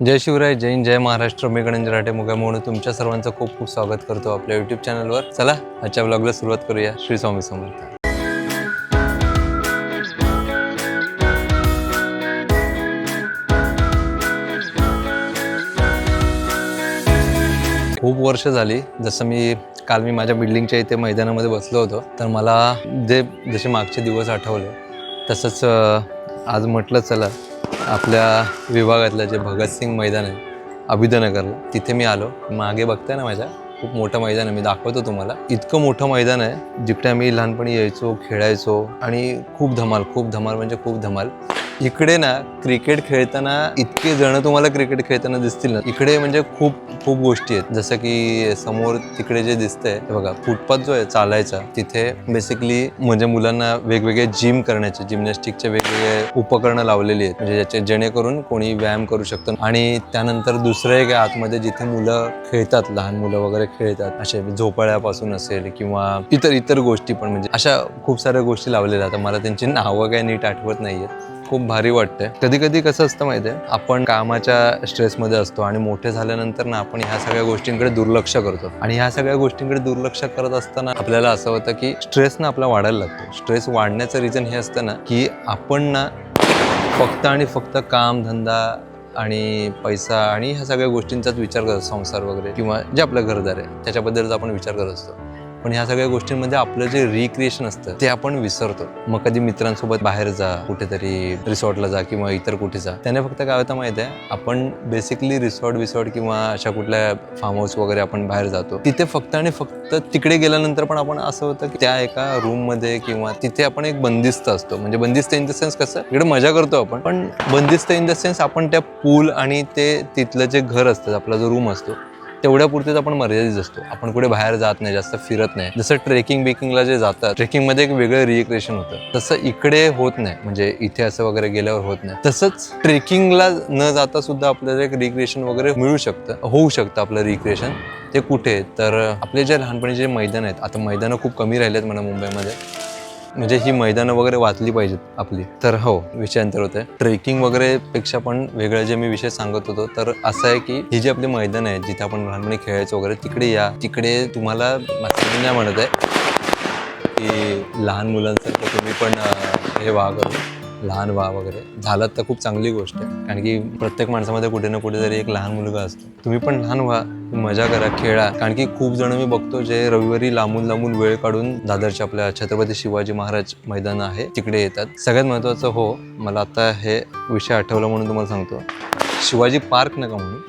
जय शिवराय जैन जय महाराष्ट्र. मी गणेश राठे मुगा म्हणून तुमच्या सर्वांचं खूप खूप स्वागत करतो आपल्या युट्यूब चॅनलवर चला आजच्या ब्लॉगला सुरुवात करूया. श्री स्वामी समर्थ. खूप वर्ष झाली. जसं मी काल मी माझ्या बिल्डिंगच्या इथे मैदानामध्ये बसलो होतो तर मला जे जसे मागचे दिवस आठवले तसंच आज म्हटलं चला आपल्या विभागातलं जे भगतसिंग मैदान आहे अभिदनगरला तिथे मी आलो. मागे बघताय ना माझ्या? खूप मोठं मैदान आहे. मी दाखवतो तुम्हाला. इतकं मोठं मैदान आहे जिकडे आम्ही लहानपणी यायचो खेळायचो आणि खूप धमाल खूप धमाल म्हणजे खूप धमाल. इकडे ना क्रिकेट खेळताना इतके जण तुम्हाला क्रिकेट खेळताना दिसतील ना. इकडे म्हणजे खूप खूप गोष्टी आहेत. जसं की समोर तिकडे जे दिसतंय बघा फुटपाथ जो आहे चालायचा तिथे बेसिकली म्हणजे मुलांना वेगवेगळे जिम करण्याचे जिमनॅस्टिकचे वेगवेगळे उपकरणं लावलेली आहेत. म्हणजे ज्याचे जेणेकरून कोणी व्यायाम करू शकतो. आणि त्यानंतर दुसरं एक आतमध्ये जिथे मुलं खेळतात लहान मुलं वगैरे खेळतात. असे झोपाळ्यापासून असेल किंवा इतर इतर गोष्टी पण. म्हणजे अशा खूप साऱ्या गोष्टी लावलेल्या आहेत. आता मला त्यांची नावं काही नीट आठवत नाहीये खूप भारी वाटते कधी कधी कसं असतं माहितीये आपण कामाच्या स्ट्रेसमध्ये असतो आणि मोठे झाल्यानंतर ना आपण ह्या सगळ्या गोष्टींकडे दुर्लक्ष करतो. आणि ह्या सगळ्या गोष्टींकडे दुर्लक्ष करत असताना आपल्याला असं होतं की स्ट्रेस ना आपला वाढायला लागतो. स्ट्रेस वाढण्याचं रिझन हे असतं ना की आपण ना फक्त आणि फक्त काम धंदा आणि पैसा आणि ह्या सगळ्या गोष्टींचाच विचार करतो संसार वगैरे किंवा जे आपलं घरदार आहे त्याच्याबद्दलच आपण विचार करत असतो. पण ह्या सगळ्या गोष्टींमध्ये आपलं जे रिक्रिएशन असतं ते आपण विसरतो. मग कधी मित्रांसोबत बाहेर जा कुठेतरी रिसॉर्टला जा किंवा इतर कुठे जा त्याने फक्त काय होतं माहिती आहे? आपण बेसिकली रिसॉर्ट विसॉर्ट किंवा अशा कुठल्या फार्म हाऊस वगैरे आपण बाहेर जातो तिथे फक्त आणि फक्त तिकडे गेल्यानंतर पण आपण असं होतं की त्या एका रूममध्ये किंवा तिथे आपण एक बंदिस्त असतो. म्हणजे बंदिस्त इन द सेन्स कसं इकडे मजा करतो आपण पण बंदिस्त इन द सेन्स आपण त्या पूल आणि ते तिथलं जे घर असतं आपला जो रूम असतो तेवढ्यापुरतेच आपण मर्यादित असतो. आपण कुठे बाहेर जात नाही जास्त फिरत नाही. जसं ट्रेकिंग बिकिंगला जे जातात ट्रेकिंगमध्ये एक वेगळं रिक्रिएशन होतं. तसं इकडे होत नाही. म्हणजे इथे असं वगैरे गेल्यावर होत नाही. तसंच ट्रेकिंगला न जाता सुद्धा आपल्याला एक रिक्रिएशन वगैरे मिळू शकतं. होऊ शकतं आपलं रिक्रिएशन ते कुठे? तर आपले जे लहानपणी जे मैदान आहेत आता मैदानं खूप कमी राहिलेत म्हणा मुंबईमध्ये. म्हणजे ही मैदानं वगैरे वाचली पाहिजेत आपली. तर हो विषयांतर होते ट्रेकिंग वगैरे पेक्षा पण वेगळं जे मी विषय सांगत होतो तर असं आहे की ही जी आपली मैदान आहे जिथे आपण लहानपणी खेळायचं वगैरे तिकडे या. तिकडे तुम्हाला नाही म्हणत आहे की लहान मुलांसारखं तुम्ही पण हे वागत लहान व्हा वगैरे. झालं तर खूप चांगली गोष्ट आहे. कारण की प्रत्येक माणसामध्ये कुठे ना कुठेतरी एक लहान मुलगा असतो. तुम्ही पण लहान व्हा मजा करा खेळा. कारण की खूप जण मी बघतो जे रविवारी लांबून लांबून वेळ काढून दादरच्या आपल्या छत्रपती शिवाजी महाराज मैदान आहे तिकडे येतात. सगळ्यात महत्त्वाचं हो मला आता हे विषय आठवला म्हणून तुम्हाला सांगतो. शिवाजी पार्क नका म्हणून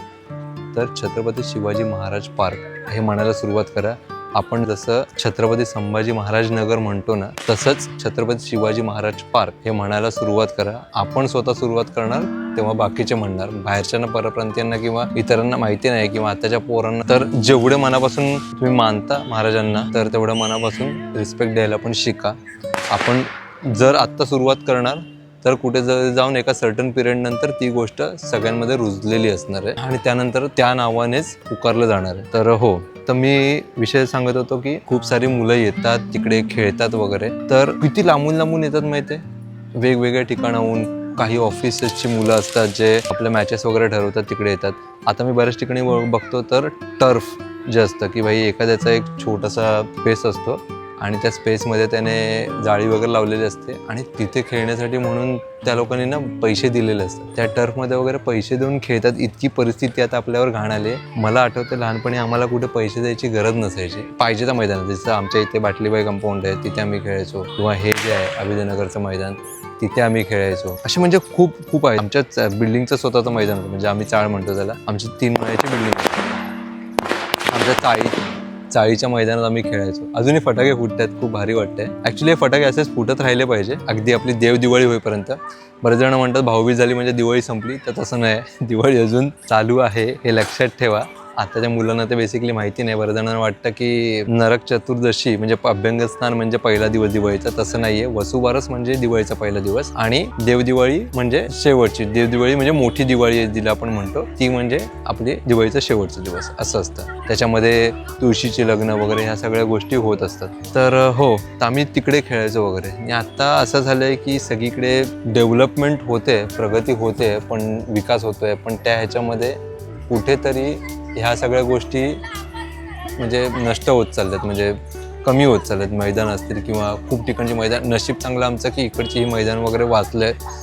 तर छत्रपती शिवाजी महाराज पार्क. हे म्हणायला सुरुवात करा. आपण जसं छत्रपती संभाजी महाराज नगर म्हणतो ना तसंच छत्रपती शिवाजी महाराज पार्क हे म्हणायला सुरुवात करा. आपण स्वतः सुरुवात करणार तेव्हा बाकीचे म्हणणार. बाहेरच्यांना परप्रांतीयांना किंवा इतरांना माहिती नाही किंवा आताच्या पोरांना. तर जेवढे मनापासून तुम्ही मानता महाराजांना तर तेवढ्या मनापासून रिस्पेक्ट द्यायला पण शिका. आपण जर आत्ता सुरुवात करणार तर कुठे जर जाऊन एका सर्टन पिरियड नंतर ती गोष्ट सगळ्यांमध्ये रुजलेली असणार आहे. आणि त्यानंतर त्या नावानेच पुकारलं जाणार आहे. तर हो तर मी विषय सांगत होतो की खूप सारी मुलं येतात तिकडे खेळतात वगैरे. तर किती लांबून लांबून येतात माहिती आहे? वेगवेगळ्या ठिकाणाहून काही ऑफिसेसची मुलं असतात जे आपल्या मॅचेस वगैरे ठरवतात तिकडे येतात. आता मी बऱ्याच ठिकाणी बघतो तर टर्फ जे असतं की भाई एखाद्याचा एक छोटासा पेस असतो. आणि त्या स्पेसमध्ये त्याने जाळी वगैरे लावलेली असते आणि तिथे खेळण्यासाठी म्हणून त्या लोकांनी ना पैसे दिलेले असतात. त्या टर्फमध्ये वगैरे पैसे देऊन खेळतात इतकी परिस्थिती आता आपल्यावर घाण आली मला आठवतं लहानपणी आम्हाला कुठे पैसे द्यायची गरज नसायची. पाहिजे त्या मैदानात जसं आमच्या इथे बाटलीबाई कंपाऊंड आहे तिथे आम्ही खेळायचो. किंवा हे जे आहे अभिजयनगरचं मैदान तिथे आम्ही खेळायचो. असे म्हणजे खूप खूप आहे. आमच्याच बिल्डिंगचं स्वतःचं मैदान होतं. म्हणजे आम्ही चाळ म्हणतो त्याला. आमची तीन महिन्याची बिल्डिंग आमच्या चाळी चाळीच्या मैदानात आम्ही खेळायचो. अजूनही फटाके फुटतात खूप भारी वाटतंय. ऍक्च्युली हे फटाके असेच फुटत राहिले पाहिजे. अगदी आपली देव दिवाळी होईपर्यंत. बरेच जण म्हणतात भाऊबीज झाली म्हणजे दिवाळी संपली तर तसं नाही. दिवाळी अजून चालू आहे हे लक्षात ठेवा. आताच्या मुलांना ते बेसिकली माहिती नाही. बरं जणांना वाटतं की नरक चतुर्दशी म्हणजे अभ्यंग स्नान म्हणजे पहिला दिवस दिवाळीचा. तसं नाहीये. वसुबारस म्हणजे दिवाळीचा पहिला दिवस. आणि देवदिवाळी म्हणजे शेवटची. देवदिवाळी म्हणजे मोठी दिवाळी जिला आपण म्हणतो. ती म्हणजे आपली दिवाळीचा शेवटचा दिवस. असं असतं. त्याच्यामध्ये तुळशीची लग्न वगैरे ह्या सगळ्या गोष्टी होत असतात. तर हो तर आम्ही तिकडे खेळायचो वगैरे. आणि आत्ता असं झालंय की सगळीकडे डेव्हलपमेंट होते प्रगती होते पण विकास होतोय. पण त्या ह्याच्यामध्ये कुठेतरी ह्या सगळ्या गोष्टी म्हणजे नष्ट होत चालल्यात म्हणजे कमी होत चालल्यात. मैदान असतील किंवा खूप ठिकाणची मैदान नशीब चांगलं आमचं की इकडची ही मैदान वगैरे वाचलं आहे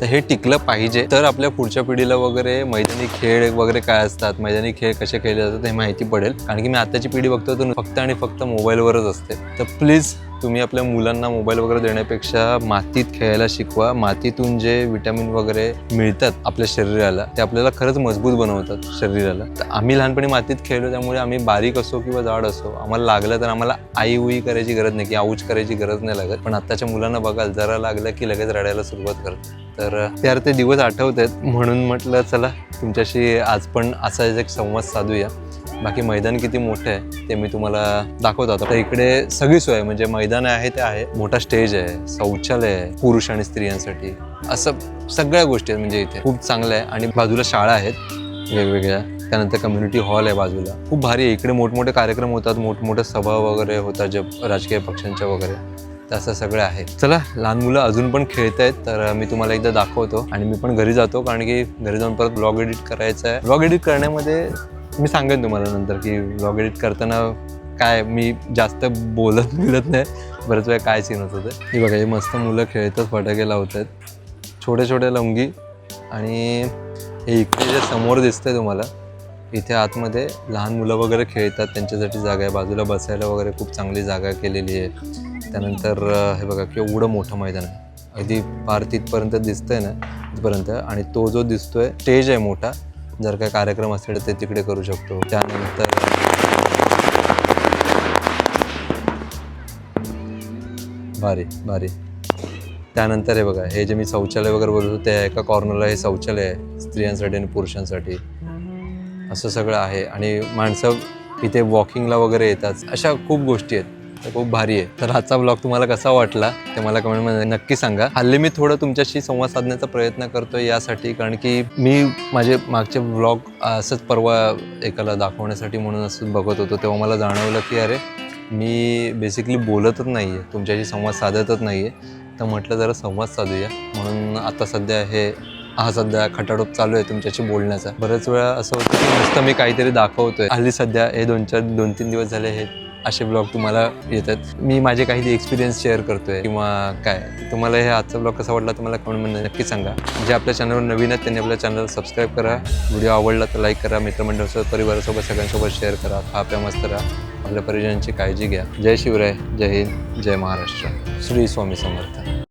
तर हे टिकलं पाहिजे. तर आपल्या पुढच्या पिढीला वगैरे मैदानी खेळ वगैरे काय असतात मैदानी खेळ कसे खेळले जातात हे माहिती पडेल. कारण की मी आताची पिढी बघतो तर फक्त आणि फक्त मोबाईलवरच असते. तर प्लीज तुम्ही आपल्या मुलांना मोबाईल वगैरे देण्यापेक्षा मातीत खेळायला शिकवा. मातीतून जे विटॅमिन वगैरे मिळतात आपल्या शरीराला ते आपल्याला खरंच मजबूत बनवतात शरीराला. तर आम्ही लहानपणी मातीत खेळलो त्यामुळे आम्ही बारीक असो किंवा जाड असो आम्हाला लागलं तर आम्हाला आई उई करायची गरज नाही की आऊच करायची गरज नाही लागत. पण आत्ताच्या मुलांना बघाल जरा लागलं की लगेच रडायला सुरुवात करत तर त्यार ते दिवस आठवत आहेत म्हणून म्हटलं चला तुमच्याशी आज पण असा एक संवाद साधूया. बाकी मैदान किती मोठं आहे ते मी तुम्हाला दाखवतो आता. इकडे सगळी सोय म्हणजे मैदान आहे ते आहे मोठा स्टेज आहे शौचालय आहे पुरुष आणि स्त्रियांसाठी. असं सगळ्या गोष्टी आहेत म्हणजे इथे. खूप चांगलं आहे आणि बाजूला शाळा आहेत वेगवेगळ्या. त्यानंतर कम्युनिटी हॉल आहे बाजूला. खूप भारी आहे. इकडे मोठमोठे कार्यक्रम होतात मोठमोठ्या सभा वगैरे होतात जे राजकीय पक्षांच्या वगैरे. तसं सगळं आहे. चला लहान मुलं अजून पण खेळत आहेत तर मी तुम्हाला एकदा दाखवतो. आणि मी पण घरी जातो कारण की घरी जाऊन परत ब्लॉग एडिट करायचं आहे. ब्लॉग एडिट करण्यामध्ये मी सांगेन तुम्हाला नंतर की व्लॉग एडिट करताना काय मी जास्त बोलत मिळत नाही. बरेच वेळा काय सीन होतं ते हे बघा हे मस्त मुलं खेळतच फटाके लावत आहेत छोटे छोटे लंगी आणि हे इकडे जे समोर दिसतंय तुम्हाला इथे आतमध्ये लहान मुलं वगैरे खेळतात त्यांच्यासाठी जागा आहे. बाजूला बसायला वगैरे खूप चांगली जागा केलेली आहे. त्यानंतर हे बघा की एवढं मोठं मैदान आहे. अगदी फार तिथपर्यंत दिसतंय ना तिथपर्यंत. आणि तो जो दिसतोय स्टेज आहे मोठा. जर काय कार्यक्रम असेल तर ते तिकडे करू शकतो. त्यानंतर भारी भारी. त्यानंतर हे बघा हे जे मी शौचालय वगैरे बोलतो ते एका कॉर्नरला हे शौचालय आहे स्त्रियांसाठी आणि पुरुषांसाठी. असं सगळं आहे. आणि माणसं इथे वॉकिंगला वगैरे येतात. अशा खूप गोष्टी आहेत. तर खूप भारी आहे. तर आजचा ब्लॉग तुम्हाला कसा वाटला ते मला कमेंटमध्ये नक्की सांगा. हल्ली मी थोडं तुमच्याशी संवाद साधण्याचा प्रयत्न करतोय यासाठी कारण की मी माझे मागचे ब्लॉग असंच परवा एकाला दाखवण्यासाठी म्हणून असंच बघत होतो. तेव्हा मला जाणवलं की अरे मी बेसिकली बोलतच नाही आहे तुमच्याशी संवाद साधतच नाही आहे तर म्हटलं जरा संवाद साधूया. म्हणून आता सध्या हे हा सध्या खटाटोप चालू आहे तुमच्याशी बोलण्याचा. बऱ्याच वेळा असं होतं की नुसतं मी काहीतरी दाखवतोय. हल्ली सध्या हे दोन चार दोन तीन दिवस झाले हे असे ब्लॉग तुम्हाला येतात. मी माझे काही एक्सपिरियन्स शेअर करतोय किंवा काय. तुम्हाला हे आजचा ब्लॉग कसा वाटला तुम्हाला कमेंटमध्ये नक्की सांगा. जे आपल्या चॅनलवर नवीन आहेत त्यांनी आपल्या चॅनल सबस्क्राईब करा. व्हिडिओ आवडला तर लाईक करा. मित्रमंडळासोबत परिवारासोबत सगळ्यांसोबत शेअर करा. खा प्या मस्त राहा. आपल्या परिजनांची काळजी घ्या. जय शिवराय. जय हिंद. जय महाराष्ट्र. श्री स्वामी समर्थ.